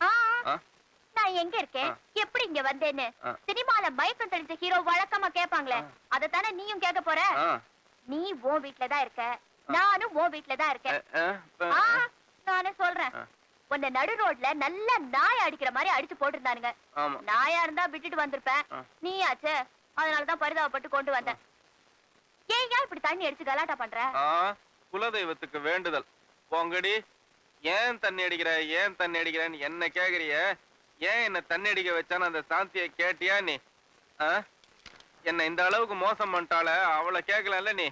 ஆ. நான் எங்க இருக்கேன் எப்படி இங்க வந்தேன்னு சினிமால மயக்கம் தெளிச்ச ஹீரோ வழக்கமா கேட்பாங்களே ஆ. அதத்தானே நீயும் கேட்க போற நீ உன் வீட்டுலதான் இருக்க நானும் உன் வீட்டுலதான் இருக்கேன் ஆ, இப்ப- நானே சொல்றேன் உன்னை நடு ரோட்ல நல்லா நாய் அடிக்கிற மாதிரி அடிச்சு போட்டிருந்தானுங்க. நாயா இருந்தா விட்டுட்டு வந்திருப்பேன். நீயாச்சே? அதனாலதான் பரிதாபப்பட்டு கொண்டு வந்தேன். ஏன் ஏன் இப்படி தண்ணி அடிச்சு கலாட்டா பண்ற? குலதெய்வத்துக்கு வேண்டுதல். போங்கடி. ஏன் தண்ணி அடிக்கிற? ஏன் தண்ணி அடிக்கிறேன்னு என்ன கேக்குறிய? ஏன் என்ன தண்ணி அடிக்க வச்சான்னு அந்த சாந்தியை கேட்டியா நீ? என்ன இந்த அளவுக்கு மோசம் பண்ணிட்டால அவளை கேட்கலல்ல நீ?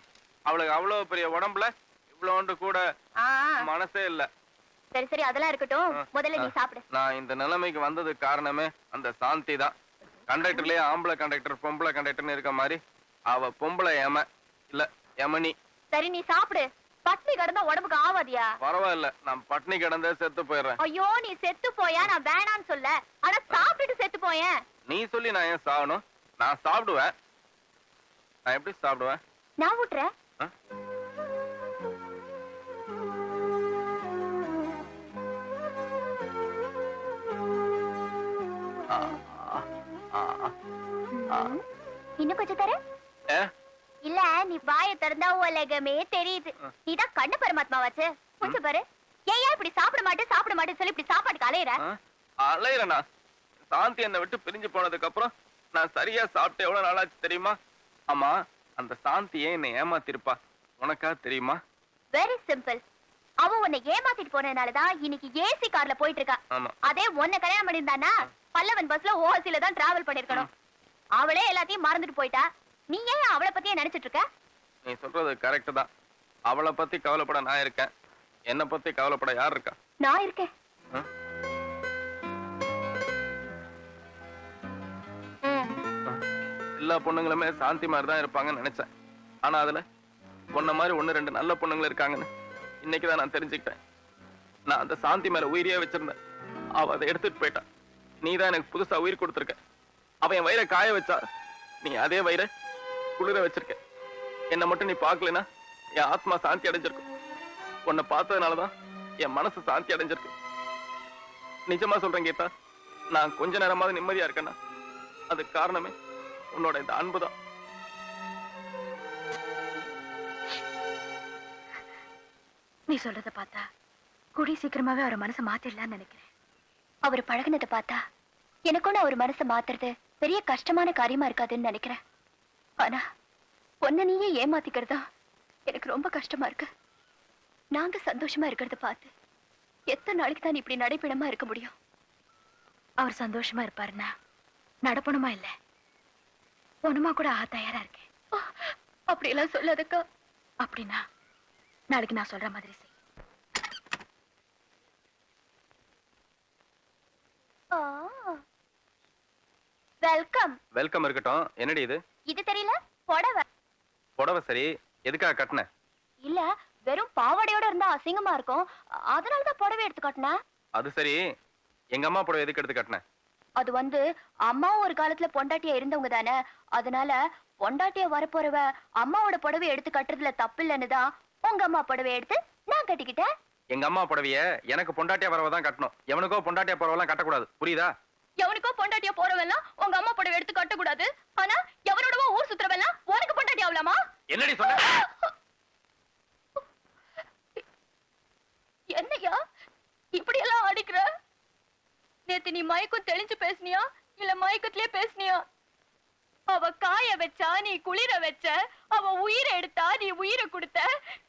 அவளுக்கு அவ்வளவு பெரிய உடம்புல இவ்வளோண்டு கூட மனசே இல்ல. சரி சரி அதெல்லாம் இருக்கட்டும். முதல்ல நீ. சாப்பிடு. நான் இந்த நிலைமைக்கு வந்ததுக்கு காரணமே அந்த சாந்தி தான். கண்டக்டர்லயே ஆம்பளை கண்டக்டர் பொம்பளை கண்டக்டர்னு இருக்க மாதிரி அவ பொம்பளை எம இல்ல எமனி சரி நீ சாப்பிடு. பட்னி கிடந்தா உடம்புக்கு ஆவாதியா? பரவாயில்ல நான் பட்னி கிடந்தே செத்து போயிடுறேன். ஐயோ நீ செத்து போயா? நான் வேணான்னு சொல்ல. ஆனா சாப்பிட்டுட்டு செத்து போயேன். நீ சொல்லி நான் ஏன் சாகணும்? நான் சாப்பிடுவேன். நான் எப்படி சாப்பிடுவேன்? நான் விட்டுறேன் இன்னும் கொஞ்சம் தர. இல்ல நீ வாயை திறந்தா உலகமே தெரியுது. நீதான் கண்ணு பரமாத்மா வச்சு கொஞ்சம் பாரு. ஏன் இப்படி சாப்பிட மாட்டேன் சாப்பிட மாட்டேன்னு சொல்லி இப்படி சாப்பாட்டுக்கு அலையிற? அலையிறேனா? சாந்தி என்னை விட்டு பிரிஞ்சு போனதுக்கு அப்புறம் நான் சரியா சாப்பிட்டு எவ்வளவு நாளாச்சு தெரியுமா? ஆமா அந்த சாந்தி ஏன் என்னை ஏமாத்திருப்பா? உனக்கா தெரியுமா? வெரி சிம்பிள் அவ உன்னை ஏமாத்திட்டு போனதுனாலதான் இன்னைக்கு ஏசி கார்ல போயிட்டு இருக்கா அதே உன்னை கல்யாணம் பண்ணிருந்தானா பல்லவன் பஸ்ல ஓசில தான் டிராவல் பண்ணிருக்கணும் அவளே எல்லாத்தையும் மறந்துட்டு போயிட்டா. நீ ஏன் அவளை பத்தியே நினைச்சிட்டு இருக்க? நீ சொல்றது கரெக்ட் தான். அவளை பத்தி கவலைப்பட நான் இருக்கேன். என்னை பத்தி கவலைப்பட யார் இருக்கா? நான் இருக்கேன். எல்லா பொண்ணுங்களுமே சாந்தி மாதிரி தான் இருப்பாங்கன்னு நினைச்சேன். ஆனா அதுல பொண்ண மாதிரி ஒண்ணு ரெண்டு நல்ல பொண்ணுங்க இருக்காங்கன்னு இன்னைக்குதான் நான் தெரிஞ்சுக்கிட்டேன். நான் அந்த சாந்தி மேல உயிரியே வச்சிருந்தேன். அவ அதை எடுத்துட்டு போயிட்டா. நீ தான் எனக்கு புதுசா உயிர் கொடுத்துருக்க. அவ என் வயிறை காய வச்சா நீ அதே வயிறை குளிர வச்சிருக்க. என்னை மட்டும் நீ பார்க்கலனா என் ஆத்மா சாந்தி அடைஞ்சிருக்கும். உன்னை பார்த்ததுனாலதான் என் மனசு சாந்தி அடைஞ்சிருக்கு. நிஜமா சொல்றேன் கீதா நான் கொஞ்ச நேரமாவது நிம்மதியா இருக்கேன்னா அதுக்கு காரணமே உன்னோட இந்த அன்பு தான் நீ சொல்றத பார்த்தா குடி சீக்கிரமாவே அவர் மனசை மாத்திடலாம்னு நினைக்கிறேன். அவர் பழகுனதை பார்த்தா எனக்கும் அவர் மனசை மாத்துறது பெரிய கஷ்டமான காரியமா இருக்காதுன்னு நினைக்கிறேன். ஆனா பொண்ண நீயே ஏமாத்திக்கிறதா எனக்கு ரொம்ப கஷ்டமா இருக்கு. நாங்க சந்தோஷமா இருக்கிறத பார்த்து எத்தனை நாளைக்கு தான் இப்படி நடைப்பிடமா இருக்க முடியும்? அவர் சந்தோஷமா இருப்பாருன்னா நடப்பணுமா இல்ல? பொண்ணுமா கூட ஆ தயாரா இருக்கேன். அப்படியெல்லாம் சொல்லாதக்கா. அப்படின்னா நாளைக்கு நான் சொல்ற மாதிரி செய். வெல்கம். வெல்கம் இருக்கட்டும். என்னடி இது? இது தெரியல? புடவை. புடவை சரி. எதுக்காக கட்டின? இல்ல வெறும் பாவாடையோட இருந்தா அசிங்கமா இருக்கும். அதனால தான் புடவை எடுத்து காட்டினேன் அது சரி. எங்க அம்மா புடவை எதுக்கு எடுத்து கட்டின? அது வந்து அம்மாவும் ஒரு காலத்துல பொண்டாட்டியா இருந்தவங்க தானே. அதனால பொண்டாட்டியா வரப்போறவ அம்மாவோட புடவை எடுத்து கட்டுறதுல தப்பு இல்லைன்னு தான் உங்க அம்மா புடவை எடுத்து நான் கட்டிக்கிட்டேன். எங்க அம்மா புடவைய எனக்கு பொண்டாட்டியா பறவை தான் கட்டணும். எவனுக்கோ பொண்டாட்டியா பறவைலாம் கட்டக்கூடாது. புரியுதா? எவனுக்கோ பொண்டாட்டியா போறவெல்லாம் உங்க அம்மா புடவை எடுத்து கட்டக்கூடாது. ஆனா எவனோடவோ ஊர் சுத்துறவெல்லாம் உனக்கு பொண்டாட்டி ஆகலாமா என்னடி சொன்ன என்னையா? இப்படி எல்லாம் அடிக்கிற? நேத்து நீ மயக்கம் தெளிஞ்சு பேசுனியா? இல்ல மயக்கத்திலே பேசுனியா? அவ காய வச்சா நீ குளிர வச்ச அவ உயிரை எடுத்தா நீ உயிரை கொடுத்த.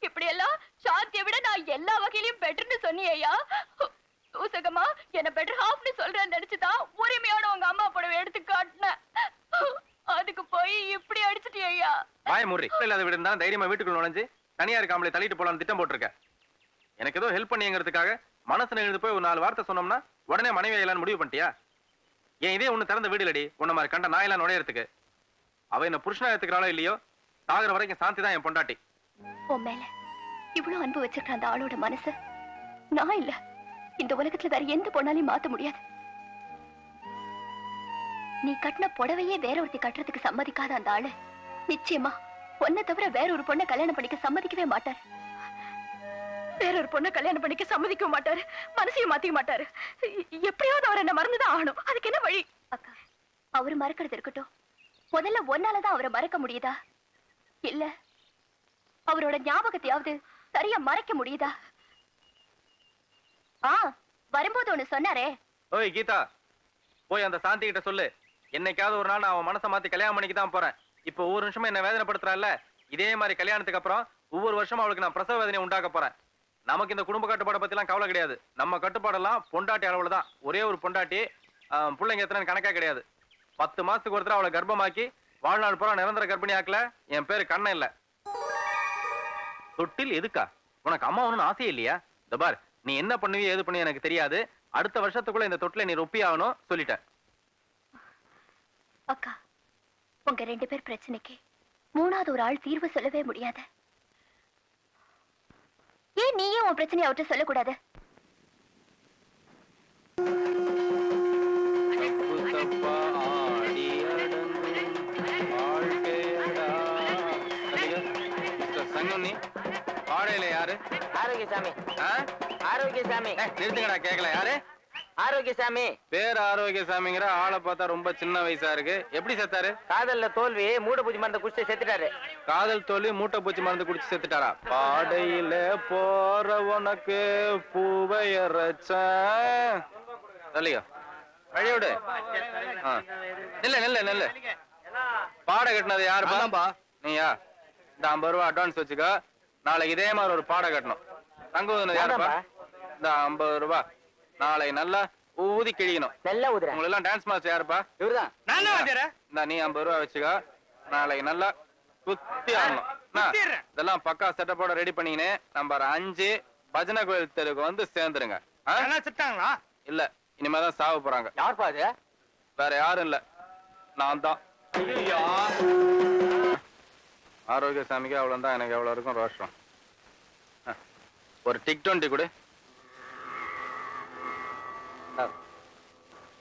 இப்படி எல்லாம் சாந்தியை விட நான் எல்லா வகையிலயும் பெட்டர்னு சொன்னியா சூசகமா என்ன பெட்டர் ஹாஃப்னு சொல்றேன்னு நினைச்சுதான் உரிமையோட உங்க அம்மா படம் எடுத்து காட்டின அதுக்கு போய் இப்படி அடிச்சிட்டியா வாய முறி இல்லாத வீடு இருந்தா தைரியமா வீட்டுக்குள்ள நுழைஞ்சு தனியா இருக்காமலே தள்ளிட்டு போலான்னு திட்டம் போட்டிருக்க. எனக்கு ஏதோ ஹெல்ப் பண்ணிங்கிறதுக்காக மனசு நெழுந்து போய் ஒரு நாலு வார்த்தை சொன்னோம்னா உடனே மனைவி முடிவு பண்ணிட்டியா? ஏன் இதே ஒண்ணு திறந்த வீடு இல்லடி உன்ன மாதிரி கண்ட நாயெல்லாம் நுழையறதுக்கு. அவ என்ன புருஷனா எடுத்துக்கிறாளோ இல்லையோ? சாகுற வரைக்கும் சாந்தி தான் என் பொண்டாட்டி. உன் மேல இவ்வளவு அன்பு வச்சிருக்க அந்த ஆளோட மனசு நான் இல்ல. இந்த உலகத்துல வேற எந்த பொண்ணாலையும் மாத்த முடியாது. நீ கட்டின புடவையே வேற ஒருத்தி கட்டுறதுக்கு சம்மதிக்காத அந்த ஆளு. நிச்சயமா பொண்ணை தவிர வேற ஒரு பொண்ணை கல்யாணம் பண்ணிக்க சம்மதிக்கவே மாட்டார். வேற ஒரு பொண்ணை கல்யாணம் பண்ணிக்க சம்மதிக்க மாட்டாரு. மனசையும் மாத்திக்க மாட்டாரு. எப்படியாவது அவர் என்ன மறந்துதான் ஆகணும். அதுக்கு என்ன வழி? அக்கா அவரு மறக்கிறது இருக்கட்டும். முதல்ல ஒன்னாலதான் அவரை மறக்க முடியுதா? இல்ல அவரோட ஞாபகத்தையாவது சரியா மறைக்க முடியுதா? ஆ வரும்போது ஒண்ணு சொன்னாரே. ஓய் கீதா போய் அந்த சாந்தி கிட்ட சொல்லு. என்னைக்காவது ஒரு நாள் நான் அவன் மனசை மாத்தி கல்யாணம் பண்ணிக்க தான் போறேன். இப்போ ஒவ்வொரு நிமிஷமும் என்ன வேதனைப்படுத்துறால இதே மாதிரி கல்யாணத்துக்கு அப்புறம் ஒவ்வொரு வருஷமும் அவளுக்கு நான் பிரசவ வேதனை உண்டாக்க போறேன். நமக்கு இந்த குடும்ப கட்டுப்பாடை பத்திலாம் கவலை கிடையாது. நம்ம கட்டுப்பாடெல்லாம் பொண்டாட்டி அளவுல தான் ஒரே ஒரு பொண்டாட்டி பிள்ளைங்க எத்தனை கணக்கா கிடையாது. பத்து மாசத்துக்கு ஒருத்தர் அவளை கர்ப்பமாக்கி வாழ்நாள் பூரா நிரந்தர கர்ப்பிணி ஆக்கல. என் பேரு கண்ணன் இல்ல. தொட்டில் எதுக்கா? உனக்கு அம்மா ஒண்ணும் ஆசையே இல்லையா? இந்த பார் நீ என்ன பண்ணுவியோ ஏது பண்ணுவியோ எனக்கு தெரியாது. அடுத்த வருஷத்துக்குள்ள இந்த தொட்டில நீ ரொப்பி ஆகணும் சொல்லிட்ட அக்கா உங்க ரெண்டு பேர் பிரச்சனைக்கு மூணாவது ஒரு ஆள் தீர்வு சொல்லவே முடியாது. ஏன் நீயே உன் பிரச்சனையை அவர்கிட்ட சொல்லக்கூடாது? ஆரோக்கியசாமி. ஆ? ஆரோக்கியசாமி நிறுத்துங்கடா கேக்கல. யாரு? ஆரோக்கியசாமி. பேர் ஆரோக்கியசாமிங்கிற ஆளை பார்த்தா ரொம்ப சின்ன வயசா இருக்கு. எப்படி செத்தாரு? காதல்ல தோல்வி மூட பூஜை மருந்த குடிச்சு செத்துட்டாரு. காதல் தோல்வி மூட்டை பூச்சி மருந்து குடிச்சு செத்துட்டாரா? பாடையில போற உனக்கு பூவையரச்ச சொல்லியோ வழியோடு நில்ல நில்ல நில்ல. பாடை கட்டினது யாருப்பா? நீயா? இந்த ஐம்பது ரூபா அட்வான்ஸ் வச்சுக்கோ. நாளைக்கு இதே மாதிரி ஒரு பாடை கட்டணும். தங்குவதுனது யாருப்பா? இந்த ஐம்பது ரூபா. நாளைக்கு நல்லா ஊதி கிழிக்கணும் நல்லா ஊதுறேன். உங்களுக்கு எல்லாம் டான்ஸ் மாஸ்டர் யாருப்பா? இவர்தான். இந்த நீ ஐம்பது ரூபா வச்சுக்கோ. நாளைக்கு நல்லா குத்தி ஆடணும்? இதெல்லாம் பக்கா செட்டப்போட ரெடி பண்ணிக்கினே நம்பர் அஞ்சு பஜனை கோயில் தெருவுக்கு வந்து சேர்ந்துருங்க. ஆ? இல்ல இனிமே தான் சாவ போறாங்க. யார்ப்பா அது? வேற யாரும் இல்ல. நான் தான். ஆரோக்கிய சாமிக்கு அவ்வளவு தான் எனக்கு எவ்வளவு இருக்கும் ரோஷம். ஒரு டிக் டுவெண்ட்டி கொடு.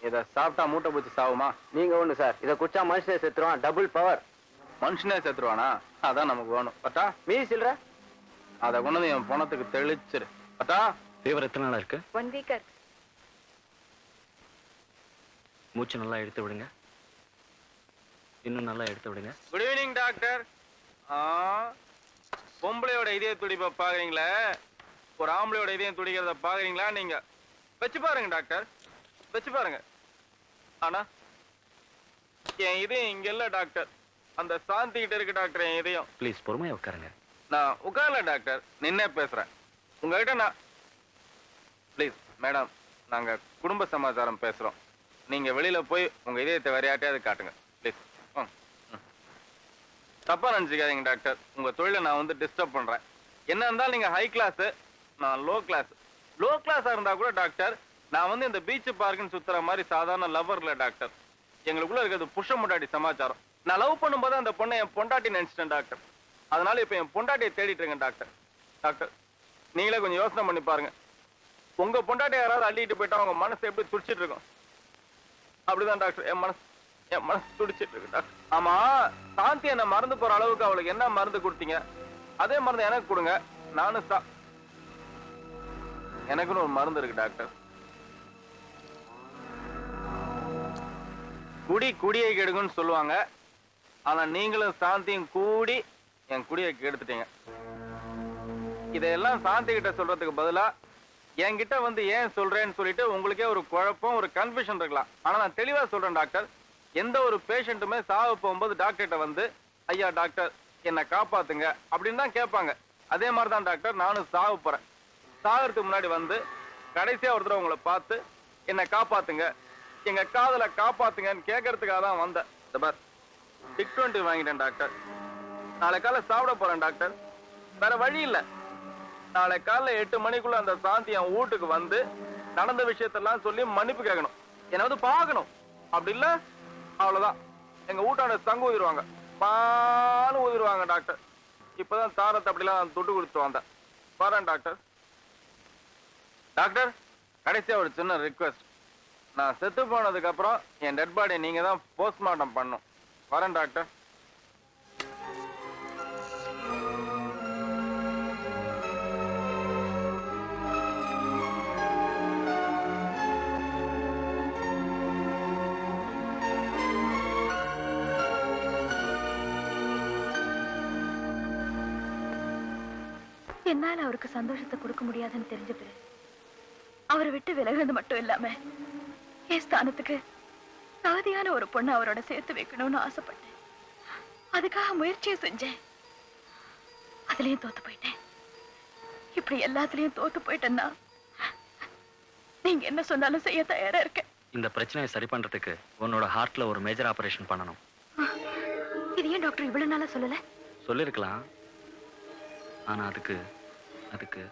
இத சாப்பிட்டா மூட்டை பூச்சி சாவுமா? நீங்க ஒண்ணு சார் இத குடிச்சா மனுஷன் செத்துருவான் டபுள் பவர் மனுஷனே செத்துருவானா? அதான் நமக்கு வேணும். பட்டா மீதி சில்ற அதை கொண்டு வந்து என் பணத்துக்கு தெளிச்சிரு. பட்டா ஃபீவர் எத்தனை நாளா இருக்கு? ஒன் வீக்கர் மூச்சு நல்லா எடுத்து விடுங்க. இன்னும் நல்லா எடுத்து விடுங்க. குட் ஈவினிங் டாக்டர் பொம்பளையோட இதய துடிப்பை பாக்குறீங்களே ஒரு ஆம்பளையோட இதயம் துடிக்கிறத பாக்குறீங்களா நீங்க? வச்சு பாருங்க டாக்டர். வச்சு பாருங்க. ஆனா என் இதயம் இங்க இல்ல டாக்டர். அந்த சாந்தி கிட்ட இருக்கு டாக்டர் என் இதயம். ப்ளீஸ் பொறுமையா உட்காருங்க. நான் உட்கார்ல டாக்டர். நின்னே பேசுறேன். உங்ககிட்ட நான் ப்ளீஸ் மேடம் நாங்க குடும்ப சமாச்சாரம் பேசுறோம். நீங்க வெளியில போய் உங்க இதயத்தை வேற யார்ட்டையாவது காட்டுங்க. ப்ளீஸ் தப்பா நினைச்சுக்காதீங்க டாக்டர். உங்க தொழிலை நான் வந்து டிஸ்டர்ப் பண்றேன். என்ன இருந்தாலும் நீங்க ஹை கிளாஸ் நான் லோ கிளாஸ் லோ கிளாஸா இருந்தா கூட டாக்டர் நான் வந்து இந்த பீச் பார்க்குன்னு சுத்துற மாதிரி சாதாரண லவ்வர்ல டாக்டர் எங்களுக்குள்ள இருக்கிறது புஷ முட்டாடி சமாச்சாரம். நான் லவ் பண்ணும்போது அந்த பொண்ணை என் பொண்டாட்டி நினைச்சிட்டேன் டாக்டர் அதனால இப்ப என் பொண்டாட்டியை தேடிட்டு இருக்கேன் டாக்டர் டாக்டர் நீங்களே கொஞ்சம் யோசனை பண்ணி பாருங்க. உங்க பொண்டாட்டி யாராவது அள்ளிட்டு போயிட்டா உங்க மனசு எப்படி துடிச்சிட்டு இருக்கும்? அப்படிதான் டாக்டர் என் மனசு என் மனசு துடிச்சிட்டு இருக்கு டாக்டர் ஆமா சாந்தி என்ன மறந்து போற அளவுக்கு அவளுக்கு என்ன மருந்து கொடுத்தீங்க? அதே மருந்து எனக்கு கொடுங்க. நானும் எனக்குன்னு ஒரு மருந்து இருக்கு டாக்டர். குடி குடியை கெடுக்குன்னு சொல்லுவாங்க. ஆனா நீங்களும் சாந்தியும் கூடி என் குடியை கெடுத்துட்டீங்க. இதையெல்லாம் சாந்தி கிட்ட சொல்றதுக்கு பதிலா என்கிட்ட வந்து ஏன் சொல்றேன்னு சொல்லிட்டு உங்களுக்கே ஒரு குழப்பம் ஒரு கன்ஃபியூஷன் இருக்கலாம். ஆனா நான் தெளிவா சொல்றேன் டாக்டர். எந்த ஒரு பேஷண்ட்டுமே சாவு போகும்போது டாக்டர்கிட்ட வந்து ஐயா டாக்டர் என்னை காப்பாத்துங்க. அப்படின்னு தான் கேட்பாங்க. அதே மாதிரி தான் டாக்டர் நானும் சாவு போறேன். சாகிறதுக்கு முன்னாடி வந்து கடைசியாக ஒருத்தர் உங்களை பார்த்து என்னை காப்பாத்துங்க. எங்க காதலை காப்பாத்துங்கன்னு கேட்கறதுக்காக தான் வந்தேன். இந்த பார் டிக் டுவெண்ட்டி வாங்கிட்டேன் டாக்டர். நாளை காலை சாப்பிட போறேன் டாக்டர். வேற வழி இல்லை. நாளை காலைல எட்டு மணிக்குள்ள அந்த சாந்தி என் வீட்டுக்கு வந்து நடந்த விஷயத்தெல்லாம் சொல்லி மன்னிப்பு கேட்கணும். என்னை வந்து பார்க்கணும். அப்படி இல்ல? அவ்வளவுதான். எங்க வீட்டாண்ட தங்க ஊதிடுவாங்க பாலும் ஊதிடுவாங்க டாக்டர். இப்பதான் தாரத்தை அப்படிலாம் துட்டு கொடுத்து வந்தேன். வரேன் டாக்டர். டாக்டர் கடைசியா ஒரு சின்ன ரிக்வெஸ்ட் நான் செத்து போனதுக்கு அப்புறம் என் டெட் பாடி நீங்க தான் போஸ்ட்மார்ட்டம் பண்ணும். வரேன் டாக்டர். என்னால அவருக்கு சந்தோஷத்தை கொடுக்க முடியாதுன்னு தெரிஞ்ச பிறகு அவரை விட்டு விலகுனது மட்டும் இல்லாம என் ஸ்தானத்துக்கு தகுதியான ஒரு பொண்ணை அவரோட சேர்த்து வைக்கணும்னு ஆசைப்பட்டேன். அதுக்காக முயற்சியை செஞ்சேன். அதுலயும் தோத்து போயிட்டேன். இப்படி எல்லாத்துலயும் தோத்து போயிட்டேன்னா நீங்க என்ன சொன்னாலும் செய்ய தயாரா இருக்கேன். இந்த பிரச்சனையை சரி பண்றதுக்கு உன்னோட ஹார்ட்ல ஒரு மேஜர் ஆபரேஷன் பண்ணணும். இது ஏன் டாக்டர் இவ்வளவு நாளா சொல்லல? சொல்லிருக்கலாம். ஆனா அதுக்கு அதுக்கு.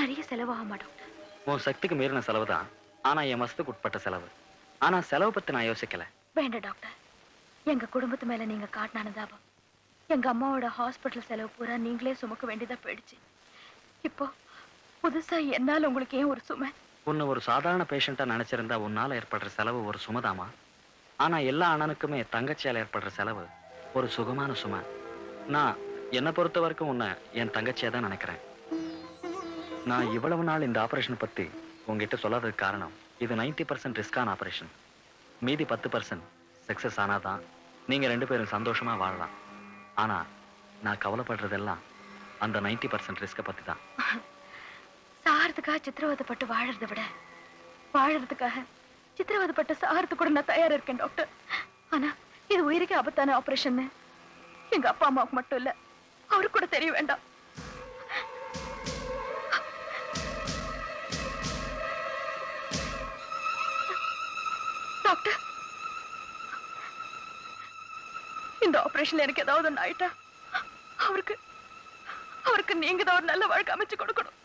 நிறைய செலவாகுமா டாக்டர் உன் சக்திக்கு மீறின செலவு தான் ஆனா என் மசத்துக்கு உட்பட்ட செலவு. ஆனா செலவு பத்தி நான் யோசிக்கல. வேண்டாம் டாக்டர். எங்க குடும்பத்து மேல நீங்க காட்டின அனுதாபம் எங்க அம்மாவோட ஹாஸ்பிட்டல் செலவு பூரா நீங்களே சுமக்க வேண்டியதா போயிடுச்சு. இப்போ புதுசா என்னால உங்களுக்கு ஏன் ஒரு சுமை? உன்னை ஒரு சாதாரண பேஷண்டா நினைச்சிருந்தா உன்னால ஏற்படுற செலவு ஒரு சுமதாமா? ஆனா எல்லா அண்ணனுக்குமே தங்கச்சியால ஏற்படுற செலவு ஒரு சுகமான சுமை. நான் என்னை பொறுத்த வரைக்கும் உன்னை என் தங்கச்சியா தான் நினைக்கிறேன். நான் இவ்வளவு நாள் இந்த ஆபரேஷன் பத்தி உங்ககிட்ட சொல்லாததுக்கு காரணம் இது 90% பர்சன்ட் ரிஸ்கான ஆபரேஷன் மீதி பத்து பர்சன்ட் சக்சஸ் ஆனாதான் நீங்க ரெண்டு பேரும் சந்தோஷமா வாழலாம். ஆனா நான் கவலைப்படுறதெல்லாம் அந்த 90% பர்சன்ட் ரிஸ்கை பத்தி தான் சாகிறதுக்காக சித்திரவதைப்பட்டு வாழறதை விட வாழறதுக்காக சித்திரவதைப்பட்டு சாகிறது கூட நான் தயாரா இருக்கேன் டாக்டர் ஆனா இது உயிருக்கு ஆபத்தான ஆபரேஷன் எங்க அப்பா அம்மாவுக்கு மட்டும் இல்ல அவருக்கு கூட தெரிய வேண்டாம். ஆபரேஷன் எனக்கு ஏதாவது ஒன்று ஆயிட்டா அவருக்கு அவருக்கு நீங்க தான் ஒரு நல்ல வாழ்க்கை அமைச்சு கொடுக்கணும்.